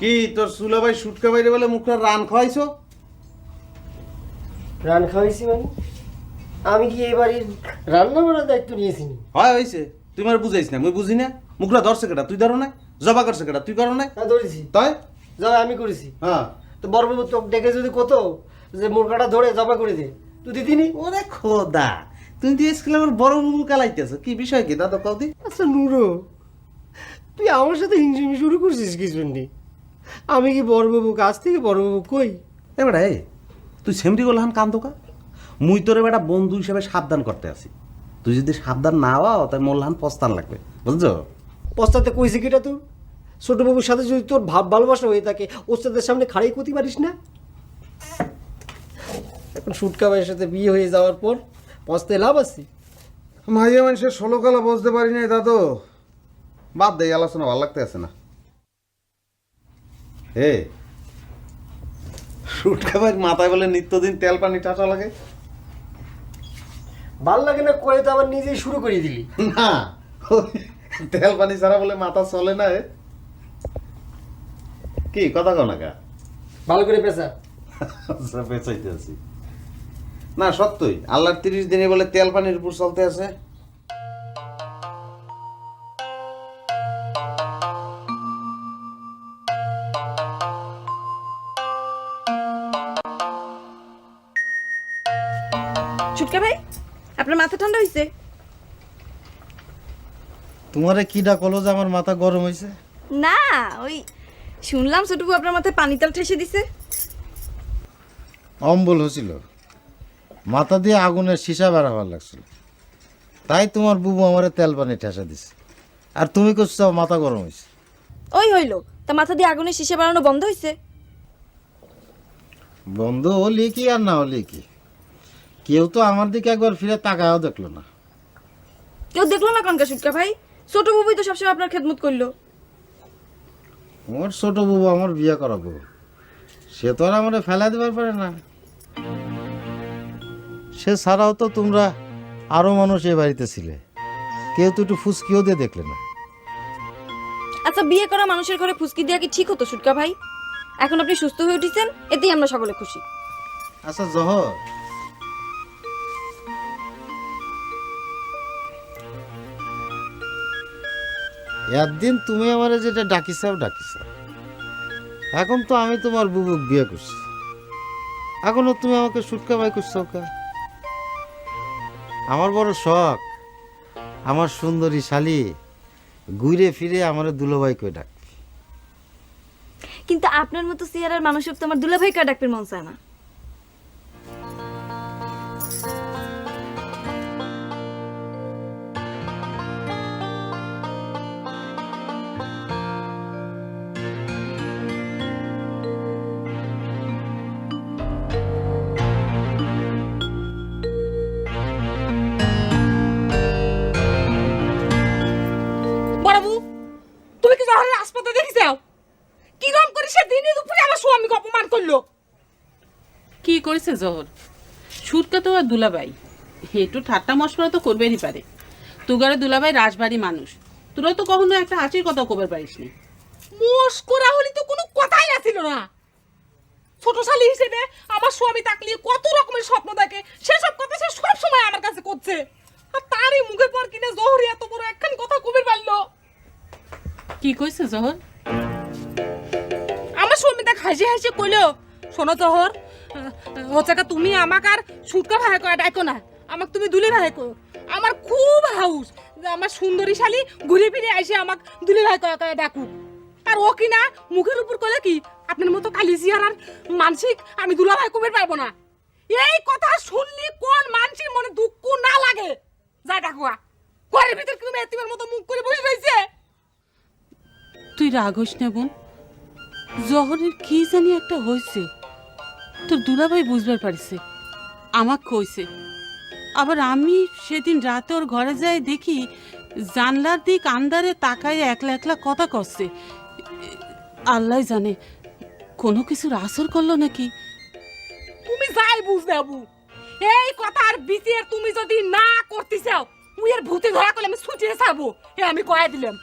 কি তোর সুলা ভাই সুটকা বাইরে বলে মুখটা রান খাওয়াইছো? রান খাওয়াইছি মানে? আমি কি এই বাড়ির রান্না বান্নার দায়িত্ব নিয়েছি হয় হয়েছে তুই আমার বুঝাইস না মুই বুঝি না। মুখটা ধরছে কেটা তুই ধরো না জবা করছে কেটা তুই করো না হ্যাঁ ধরেছি। তাই? জবা আমি করেছি। হ্যাঁ। তো বড়বাবু তোকে ডেকে যদি কত যে মুরগাটা ধরে জবা করে দে। তুই দিদিনি ওরে খোদা তুমি দিয়ে স্কুলে আমার বড় মুখু কালাইতেছো। কি বিষয় কি? দাদা কদি আচ্ছা নুরো তুই আমার সাথে হিংসিমি শুরু করছিস কি জন্যে আমি কি বড়বাবু কাছ থেকে বড়বাবু কই? এবারে এই, তুই সেমটি গোলহান কান্দোকা মুই তোরে বেটা বন্ধু হিসেবে সাবধান করতে আসি তুই যদি সাবধান না হও তাই মোল্লাহান পস্তান লাগবে বুঝছ? পশ্চাতে কইছে কিটা তুই? ছোটবাবুর সাথে যদি তোর ভাব ভালোবাসা হয়ে থাকে ওস্তাদের সামনে খাড়াই করতে পারিস না? এখন সুটকা ভাইয়ের সাথে বিয়ে হয়ে যাওয়ার পর পস্তে লাভ আছে? মাঝে মানুষের ষোলো কালা বুঝতে পারি নাই দাদু। বাদ দেয় আলোচনা ভালো লাগতে আছে না। শুট খাবার মাথায় বলে নিত্যদিন তেল পানি টাটা লাগে। ভালো লাগে না করে তো আবার নিজেই শুরু করে দিলি। না তেল পানি ছাড়া বলে মাথা চলে না? কি কথা কও না কা? ভালো করে পেশা আচ্ছা, বেচাইতে আছি না সত্যই আল্লাহর তিরিশ দিনে বলে তেল পানির উপর চলতে আছে। ছুটকা ভাই? আপনার মাথা ঠান্ডা হয়েছে তোমারে কিডা কলো যে আমার মাথা গরম হয়েছে না ওই শুনলাম ছোটবু আপনার মাথায় পানি তাল ঠেসে দিছে। অম্বল হয়েছিল। মাথা দিয়ে আগুনের সীসা বেড়াবার লাগছিল। তাই তোমার বুবু আমারে তেল পানি ঠেসা দিছে। আর তুমি করছ মাথা গরম হয়েছে ওই হইল তা মাথা দিয়ে আগুনের শিশে বাড়ানো বন্ধ হয়েছে বন্ধ হলি কি আর না হলি কি? কেউ তো আমার দিকে একবার ফিরে তাকায়ও দেখল না। কেউ দেখল না কনকা ছুটকা ভাই? ছোট বুবুই তো সবসময় আপনার খেদমত করল। আমার ছোট বুবু আমার বিয়ে করাবো। সে তো আর আমার ফেলা দেবার পারে না। সে ছাড়াও তো তোমরা আরও মানুষ এ বাড়িতে ছিলে। কেউ তো একটু ফুসকিও দিয়ে দেখলে না। আচ্ছা বিয়ে করা মানুষের ঘরে ফুসকি দেওয়া কি ঠিক হতো সুটকা ভাই? এখন আপনি সুস্থ হয়ে উঠেছেন এতেই আমরা সকলে খুশি। আচ্ছা জহর। একদিন তুমি আমারে যেটা ডাকিছাও ডাকিছাও এখন তো আমি তোমার বুবুক বিয়ে করছি। এখনও তুমি আমাকে সুটকা বাই করছ কা আমার বড় শখ, আমার সুন্দরী শালি ঘুরে ফিরে আমার দুলোভাই কই ডাকবে কিন্তু আপনার মতো চেয়ারের মানুষের তো আমার দুলাভাই কা ডাকবে মন চায় না। কিরম করে সে দিনে দুপুরে আমার স্বামীকে অপমান করল। কি করেছে জহর? সুরকা তো আর দুলাবাই একটু ঠাট্টা মশকরা তো করবেনই পারে। তুগারে দুলাবাই রাজবাড়ি মানুষ। তোরা তো কখনো একটা হাসির কথা কবার পারিস নি। মোষ করা হলে তো কোনো কথাই আসিল না। ছোট শালি হিসেবে আমার স্বামী তাকলিয়ে কত রকমের স্বপ্ন দেখে সেসব কথা সে সব সময় আমার কাছে করছে। আর তারই মুখের পর কিনে জহরি এত বড় একখান কথা কবির পারল কি কইছে জহর? দেখ হাসি হাসি কইলো শোনো জহর আহ, হচ্ছে তুমি আমাকে আর সুটকা ভাই ডাকো না আমাকে তুমি দুলে ভাই কো আমার খুব হাউস আমার সুন্দরী শালি ঘুরে ফিরে এসে আমাকে দুলে ভাই ডাকুক। আর ও কি না মুখের উপর কলে কি আপনার মতো কালিজিয়ার আর মানসিক আমি দুলা ভাই কবির পারব না। এই কথা শুনলি কোন মানসিক মনে দুঃখ না লাগে? যা ডাকুয়া ঘরের ভিতর কি তুমি এতিমের মতো মুখ করে বসে রয়েছে? তুই রাগ হইস না বোন জহরের কি জানি একটা হয়েছে তোর দুলাভাই বুঝবার পারিছে। আমাক কইছে। আবার আমি সেদিন রাতে ওর ঘরে যাই দেখি জানলার দিক আন্দারে তাকায় একলা একলা কথা করছে আল্লাহ জানে, কোনো কিছুর আসর করল নাকি? তুমি যাই বুঝবে বাবু এই কথার বিচার তুমি যদি না করতে চাও উইয়ের ভূতে ধরা করলে আমি ছুটিয়ে ছাড়বো। এ আমি কয়ে দিলাম।